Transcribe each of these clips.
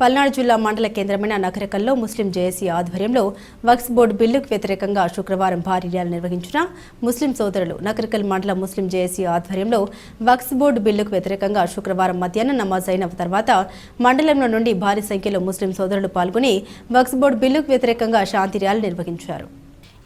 పల్నాడు జిల్లా మండల కేంద్రమైన నగరకల్లో ముస్లిం జేఏసీ ఆధ్వర్యంలో వక్స్ బోర్డు బిల్లుకు వ్యతిరేకంగా శుక్రవారం భారీ ర్యాలీ నిర్వహించిన ముస్లిం సోదరులు నగరకల్ మండల ముస్లిం జేఏసీ ఆధ్వర్యంలో వక్స్ బోర్డు బిల్లుకు వ్యతిరేకంగా శుక్రవారం మధ్యాహ్నం నమాజ్ అయిన తర్వాత మండలంలో నుండి భారీ సంఖ్యలో ముస్లిం సోదరులు పాల్గొని వక్స్ బోర్డు బిల్లుకు వ్యతిరేకంగా శాంతి ర్యాలీ నిర్వహించారు.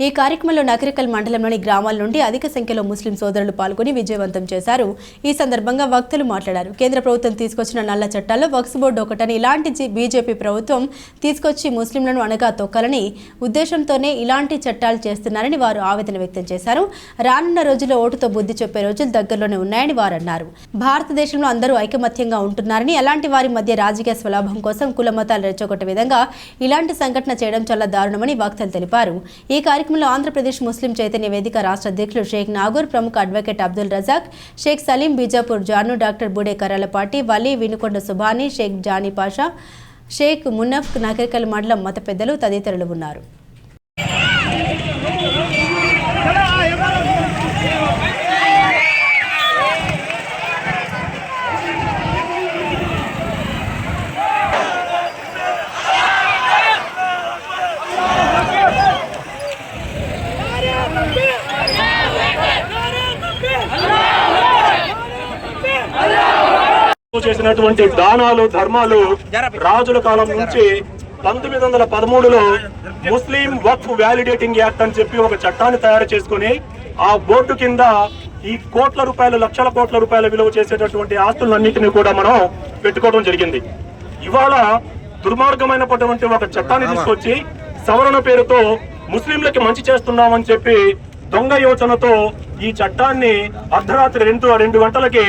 ఈ కార్యక్రమంలో నగరికల్ మండలంలోని గ్రామాల నుండి అధిక సంఖ్యలో ముస్లిం సోదరులు పాల్గొని విజయవంతం చేశారు. ఈ సందర్భంగా వక్తలు మాట్లాడారు. కేంద్ర ప్రభుత్వం తీసుకొచ్చిన నల్ల చట్టాల్లో వక్స్ బోర్డు ఒకటని ఇలాంటి బీజేపీ ప్రభుత్వం తీసుకొచ్చి ముస్లింలను అనగా తొక్కాలని ఉద్దేశంతోనే ఇలాంటి చట్టాలు చేస్తున్నారని వారు ఆవేదన వ్యక్తం చేశారు. రానున్న రోజుల్లో ఓటుతో బుద్ధి చెప్పే రోజులు దగ్గరలోనే ఉన్నాయని వారు అన్నారు. భారతదేశంలో అందరూ ఐకమత్యంగా ఉంటున్నారని అలాంటి వారి మధ్య రాజకీయ స్వలాభం కోసం కుల మతాలు రెచ్చగొట్టే విధంగా ఇలాంటి సంఘటన చేయడం చాలా దారుణమని వక్తలు తెలిపారు. ఈ కార్యక్రమంలో ఆంధ్రప్రదేశ్ ముస్లిం చైతన్య వేదిక రాష్ట్ర అధ్యక్షులు షేక్ నాగూర్ ప్రముఖ అడ్వకేట్ అబ్దుల్ రజాక్ షేక్ సలీం బీజాపూర్ జాను డాక్టర్ బుడే కరాలపాటి వలీ వినుకొండ సుభాని షేక్ జానీ పాషా షేక్ మున్నఫ్ నాగరికల్ మండలం మత పెద్దలు తదితరులు ఉన్నారు. చేసినటువంటి దానాలు ధర్మాలు రాజుల కాలం నుంచి పంతొమ్మిది వందల పదమూడులో ముస్లిం వక్ఫ్ వ్యాలిడేటింగ్ యాక్ట్ అని చెప్పి ఒక చట్టాన్ని తయారు చేసుకుని ఆ బోర్డు కింద ఈ కోట్ల రూపాయలు లక్షల కోట్ల రూపాయల విలువ చేసేటటువంటి ఆస్తులన్నింటినీ కూడా మనం పెట్టుకోవడం జరిగింది. ఇవాళ దుర్మార్గమైనటువంటి ఒక చట్టాన్ని తీసుకొచ్చి సవరణ పేరుతో ముస్లింలకి మంచి చేస్తున్నామని చెప్పి దొంగ యోచనతో ఈ చట్టాన్ని అర్ధరాత్రి రెండు రెండు గంటలకి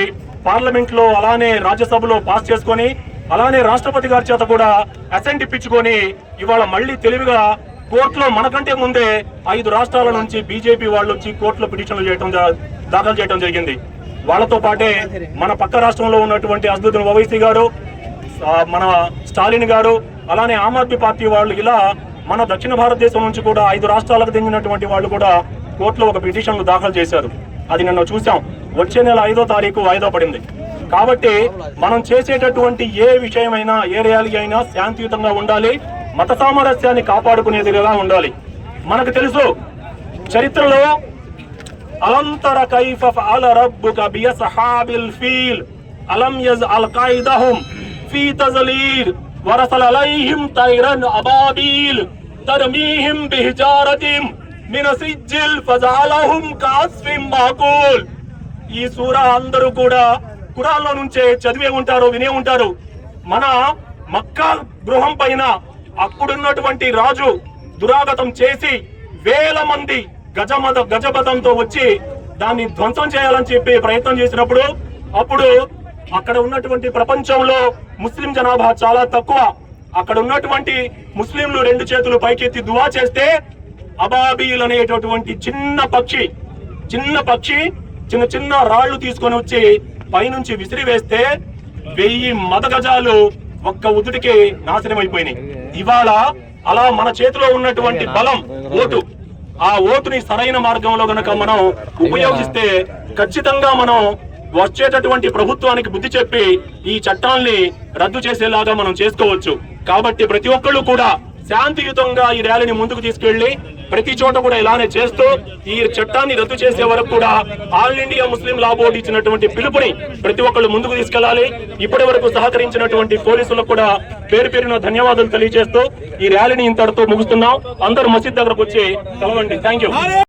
పార్లమెంట్లో అలానే రాజ్యసభలో పాస్ చేసుకొని అలానే రాష్ట్రపతి గారి చేత కూడా అసెంట్ ఇప్పించుకొని ఇవాళ మళ్ళీ తెలివిగా కోర్టులో మనకంటే ముందే ఐదు రాష్ట్రాల నుంచి బీజేపీ వాళ్ళు వచ్చి కోర్టులో పిటిషన్లు చేయడం దాఖలు చేయడం జరిగింది. వాళ్ళతో పాటే మన పక్క రాష్ట్రంలో ఉన్నటువంటి అసదుద్దీన్ ఓవైసీ గారు మన స్టాలిన్ గారు అలానే ఆమ్ ఆద్మీ పార్టీ వాళ్ళు ఇలా మన దక్షిణ భారతదేశం నుంచి కూడా ఐదు రాష్ట్రాలకు చెందినటువంటి వాళ్ళు కూడా కోర్టులో ఒక పిటిషన్లు దాఖలు చేశారు. అది నిన్న చూసాం. వచ్చే నెల ఐదో తారీఖు వాయిదా పడింది కాబట్టి మనం చేసేటటువంటి ఏ విషయమైనా ఏ ర్యాలీ అయినా శాంతియుతంగా ఉండాలి మత సామరస్యాన్ని కాపాడుకునేదిగా ఉండాలి మనకు తెలుసు చరిత్రలో అలంతర కైఫ ఫఅల రబ్బుక బియస్హాబిల్ ఫీల్ అలం యజ్అల్ ఖైదహుం ఫీ తజలీల్ ورسل عليهم طيرا أبابيل ترميهم بحجارة من سجل فجعلهم كعصف معقول ఈ సూర అందరూ కూడా కురాల్లో నుంచే చదివే ఉంటారు వినే ఉంటారు. మన మక్కా గృహం పైన అప్పుడున్నటువంటి రాజు దురాగతం చేసి వేల మంది గజమద గజపథంతో వచ్చి దాన్ని ధ్వంసం చేయాలని చెప్పి ప్రయత్నం చేసినప్పుడు అప్పుడు అక్కడ ఉన్నటువంటి ప్రపంచంలో ముస్లిం జనాభా చాలా తక్కువ. అక్కడ ఉన్నటువంటి ముస్లింలు రెండు చేతులు పైకెత్తి దువా చేస్తే అబాబీల్ అనేటటువంటి చిన్న పక్షి చిన్న పక్షి చిన్న చిన్న రాళ్ళు తీసుకొని వచ్చి పైనుంచి విసిరి వేస్తే వెయ్యి మదగజాలు ఒక్క ఉదుటికి నాశనం అయిపోయినాయి ఇవాళ అలా మన చేతిలో ఉన్నటువంటి బలం ఓటు ఆ ఓటుని సరైన మార్గంలో గనక మనం ఉపయోగిస్తే ఖచ్చితంగా మనం వచ్చేటటువంటి ప్రభుత్వానికి బుద్ధి చెప్పి ఈ చట్టాల్ని రద్దు చేసేలాగా మనం చేసుకోవచ్చు. కాబట్టి ప్రతి ఒక్కళ్ళు కూడా శాంతియుతంగా ఈ ర్యాలీని ముందుకు తీసుకెళ్ళి ప్రతి చోట కూడా ఇలానే చేస్తూ ఈ చట్టాన్ని రద్దు చేసే వరకు కూడా all India Muslim law board ఇచ్చినటువంటి పిలుపుని ప్రతి ఒక్కళ్ళు ముందుకు తీసుకెళ్ళాలి ఇప్పటి వరకు సహకరించినటువంటి పోలీసులకు కూడా పేరు పేరున ధన్యవాదాలు తెలియజేస్తూ ఈ ర్యాలీని ఇంతటితో ముగుస్తున్నాం. అందరూ మసీద్ దగ్గరకు వచ్చి కలవండి. Thank you